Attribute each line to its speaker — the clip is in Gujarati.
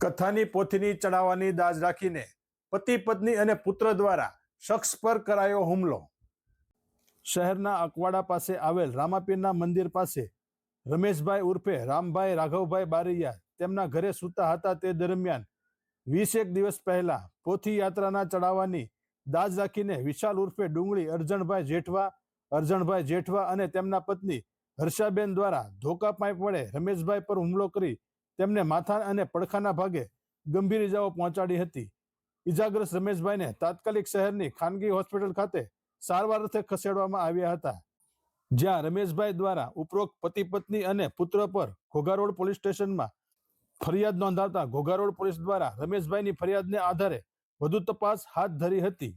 Speaker 1: કથાની પોથીની ચડાવવાની દાજ રાખીને પતિ, પત્ની અને પુત્ર દ્વારા શખ્સ પર કરાયો હુમલો. શહેરના અકવાડા પાસે આવેલ રામાપીરના મંદિર પાસે રમેશભાઈ ઉર્ફે રામભાઈ રાઘવભાઈ બારૈયા તેમના ઘરે સૂતા હતા તે દરમિયાન વીસેક દિવસ પહેલા પોથી યાત્રાના ચડાવવાની દાજ રાખીને વિશાલ ઉર્ફે ડુંગળી અરજણભાઈ જેઠવા અરજણભાઈ જેઠવા અને તેમના પત્ની હર્ષાબેન દ્વારા ધોકા પાઇપ વડે રમેશભાઈ પર હુમલો કરી તેમને માથા અને પડખાના ભાગે ગંભીર ઇજાઓ પહોંચાડી હતી. ઇજાગ્રસ્ત રમેશભાઈને તાત્કાલિક શહેરની ખાનગી હોસ્પિટલ ખાતે સારવાર અર્થે ખસેડવામાં આવ્યા હતા. જ્યાં રમેશભાઈ દ્વારા ઉપરોક્ત પતિ, પત્ની અને પુત્ર પર ઘોઘારોડ પોલીસ સ્ટેશનમાં ફરિયાદ નોંધાવતા ઘોઘારોડ પોલીસ દ્વારા રમેશભાઈની ફરિયાદને આધારે વધુ તપાસ હાથ ધરી હતી.